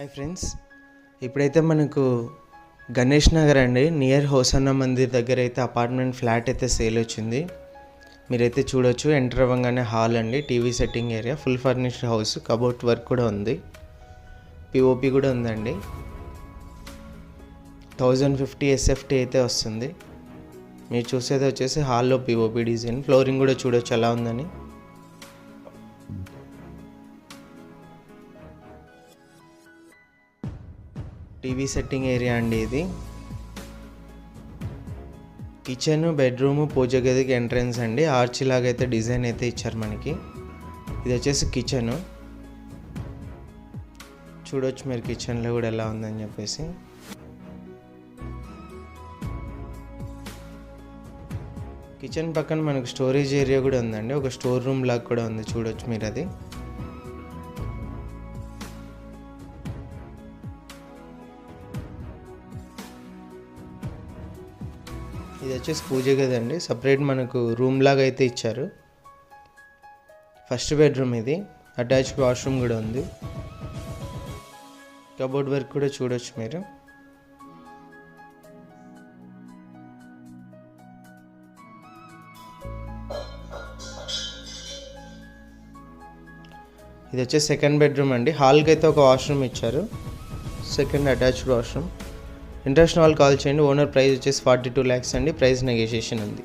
Hi friends ఇప్పుడైతే మనకు గణేష్ నగర్ అండి. నియర్ హోసన్న మందిర్ దగ్గర అయితే అపార్ట్మెంట్ ఫ్లాట్ అయితే సేల్ వచ్చింది. మీరైతే చూడొచ్చు. ఎంటర్ అవ్వగానే హాల్ అండి. TV setting area full furnished house cupboard work కూడా ఉంది. పిఓపి కూడా ఉందండి. థౌజండ్ ఫిఫ్టీ ఎస్ఎఫ్టీ అయితే వస్తుంది. మీరు చూసేది వచ్చేసి హాల్లో పిఓపి డిజైన్ ఫ్లోరింగ్ కూడా చూడొచ్చు ఎలా ఉందని. టీవీ సెట్టింగ్ ఏరియా అండి ఇది. కిచెన్ బెడ్రూమ్ పూజ గదికి ఎంట్రన్స్ అండి. ఆర్చ్ లాగా అయితే డిజైన్ అయితే ఇచ్చారు మనకి. ఇది వచ్చేసి కిచెన్. చూడొచ్చు మీరు కిచెన్లో కూడా ఎలా ఉందని చెప్పేసి. కిచెన్ పక్కన మనకు స్టోరేజ్ ఏరియా కూడా ఉందండి. ఒక స్టోర్ రూమ్ లాగా కూడా ఉంది. చూడొచ్చు మీరు అది. ఇది వచ్చేసి పూజ గది అండి. సపరేట్ మనకు రూమ్ లాగా అయితే ఇచ్చారు. ఫస్ట్ బెడ్రూమ్ ఇది. అటాచ్డ్ వాష్రూమ్ కూడా ఉంది. కబోర్డ్ వర్క్ కూడా చూడొచ్చు మీరు. ఇది వచ్చేసి సెకండ్ బెడ్రూమ్ అండి. హాల్కి అయితే ఒక వాష్రూమ్ ఇచ్చారు. Second attached washroom international call చేయండి. ఓనర్ ప్రైస్ వచ్చేసి ఫార్టీ టూ ల్యాక్స్ అండి. ప్రైస్ నెగోషియేషన్ ఉంది.